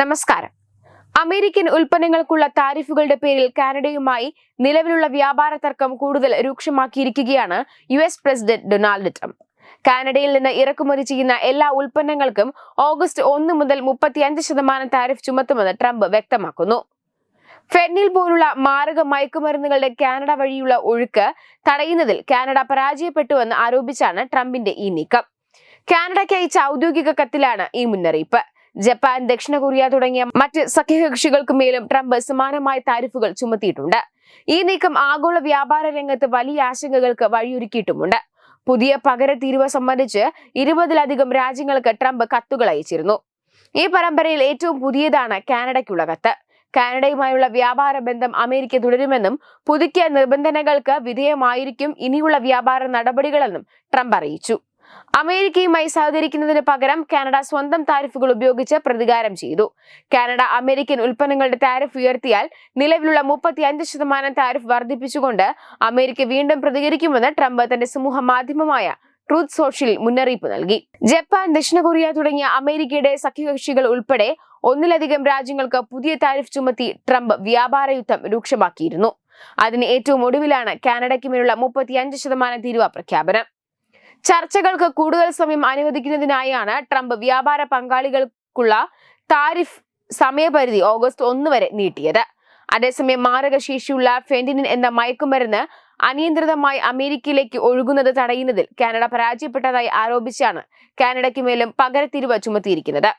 നമസ്കാരം. അമേരിക്കൻ ഉൽപ്പന്നങ്ങൾക്കുള്ള താരിഫുകളുടെ പേരിൽ കാനഡയുമായി നിലവിലുള്ള വ്യാപാര തർക്കം കൂടുതൽ രൂക്ഷമാക്കിയിരിക്കുകയാണ് U S president Donald Trump. കാനഡയിൽ നിന്ന് ഇറക്കുമതി ചെയ്യുന്ന എല്ലാ ഉൽപ്പന്നങ്ങൾക്കും ഓഗസ്റ്റ് ഒന്ന് മുതൽ മുപ്പത്തിയഞ്ച് ശതമാനം താരിഫ് ചുമത്തുമെന്ന് ട്രംപ് വ്യക്തമാക്കുന്നു. ഫെന്നിൽ പോലുള്ള മാരക മയക്കുമരുന്നുകളുടെ കാനഡ വഴിയുള്ള ഒഴുക്ക് തടയുന്നതിൽ കാനഡ പരാജയപ്പെട്ടുവെന്ന് ആരോപിച്ചാണ് ട്രംപിന്റെ ഈ നീക്കം. കാനഡയ്ക്ക് അയച്ച ഔദ്യോഗിക കത്തിലാണ് ഈ മുന്നറിയിപ്പ്. ജപ്പാൻ ദക്ഷിണ കൊറിയ തുടങ്ങിയ മറ്റ് സഖ്യകക്ഷികൾക്ക് മേലും ട്രംപ് സമാനമായ താരിഫുകൾ ചുമത്തിയിട്ടുണ്ട്. ഈ നീക്കം ആഗോള വ്യാപാര രംഗത്ത് വലിയ ആശങ്കകൾക്ക് വഴിയൊരുക്കിയിട്ടുമുണ്ട്. പുതിയ പകര തീരുവ സംബന്ധിച്ച് ഇരുപതിലധികം രാജ്യങ്ങൾക്ക് ട്രംപ് കത്തുകൾ അയച്ചിരുന്നു. ഈ പരമ്പരയിൽ ഏറ്റവും പുതിയതാണ് കാനഡയ്ക്കുള്ള കത്ത്. കാനഡയുമായുള്ള വ്യാപാര ബന്ധം അമേരിക്ക തുടരുമെന്നും പുതുക്കിയ നിബന്ധനകൾക്ക് വിധേയമായിരിക്കും ഇനിയുള്ള വ്യാപാര നടപടികളെന്നും ട്രംപ് അറിയിച്ചു. അമേരിക്കയുമായി സഹകരിക്കുന്നതിന് പകരം കാനഡ സ്വന്തം താരിഫുകൾ ഉപയോഗിച്ച് പ്രതികാരം ചെയ്തു. കാനഡ അമേരിക്കൻ ഉൽപ്പന്നങ്ങളുടെ താരിഫ് ഉയർത്തിയാൽ നിലവിലുള്ള മുപ്പത്തിയഞ്ച് ശതമാനം താരിഫ് വർദ്ധിപ്പിച്ചുകൊണ്ട് അമേരിക്ക വീണ്ടും പ്രതികരിക്കുമെന്ന് ട്രംപ് തന്റെ സമൂഹ മാധ്യമമായ ട്രൂത്ത് സോഷ്യൽ മുന്നറിയിപ്പ് നൽകി. ജപ്പാൻ ദക്ഷിണ കൊറിയ തുടങ്ങിയ അമേരിക്കയുടെ സഖ്യകക്ഷികൾ ഉൾപ്പെടെ ഒന്നിലധികം രാജ്യങ്ങൾക്ക് പുതിയ താരിഫ് ചുമത്തി ട്രംപ് വ്യാപാര യുദ്ധം രൂക്ഷമാക്കിയിരുന്നു. അതിന് ഏറ്റവും ഒടുവിലാണ് കാനഡയ്ക്ക് മേലുള്ള മുപ്പത്തിയഞ്ച് ശതമാനം തീരുവ പ്രഖ്യാപനം. ചർച്ചകൾക്ക് കൂടുതൽ സമയം അനുവദിക്കുന്നതിനായാണ് ട്രംപ് വ്യാപാര പങ്കാളികൾക്കുള്ള താരിഫ് സമയപരിധി ഓഗസ്റ്റ് ഒന്ന് വരെ നീട്ടിയത്. അതേസമയം മാരകശേഷിയുള്ള ഫെന്റിനിൻ എന്ന മയക്കുമരുന്ന് അനിയന്ത്രിതമായി അമേരിക്കയിലേക്ക് ഒഴുകുന്നത് തടയുന്നതിൽ കാനഡ പരാജയപ്പെട്ടതായി ആരോപിച്ചാണ് കാനഡയ്ക്ക് മേലും പകരത്തിരിവ് ചുമത്തിയിരിക്കുന്നത്.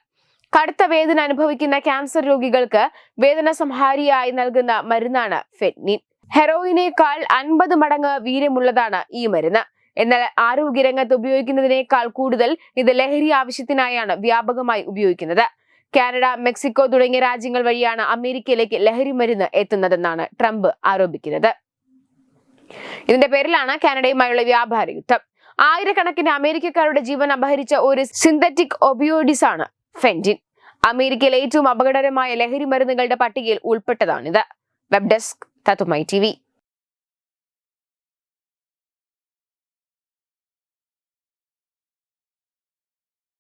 കടുത്ത വേദന അനുഭവിക്കുന്ന ക്യാൻസർ രോഗികൾക്ക് വേദന സംഹാരിയായി നൽകുന്ന മരുന്നാണ് ഫെന്റിനിൻ. ഹെറോയിനേക്കാൾ അൻപത് മടങ്ങ് വീര്യമുള്ളതാണ് ഈ മരുന്ന്. എന്നാൽ ആരോഗ്യരംഗത്ത് ഉപയോഗിക്കുന്നതിനേക്കാൾ കൂടുതൽ ഇത് ലഹരി ആവശ്യത്തിനായാണ് വ്യാപകമായി ഉപയോഗിക്കുന്നത്. കാനഡ മെക്സിക്കോ തുടങ്ങിയ രാജ്യങ്ങൾ വഴിയാണ് അമേരിക്കയിലേക്ക് ലഹരി മരുന്ന് എത്തുന്നതെന്നാണ് ട്രംപ് ആരോപിക്കുന്നത്. ഇതിന്റെ പേരിലാണ് കാനഡയുമായുള്ള വ്യാപാര യുദ്ധം. ആയിരക്കണക്കിന് അമേരിക്കക്കാരുടെ ജീവൻ അപഹരിച്ച ഒരു സിന്തറ്റിക് ഒബിയോഡിസ് ആണ് ഫെൻഡിൻ അമേരിക്കയിലെ ഏറ്റവും അപകടകരമായ ലഹരി മരുന്നുകളുടെ പട്ടികയിൽ ഉൾപ്പെട്ടതാണിത്. വെബ് ഡെസ്ക് തത്തുമൈ ടി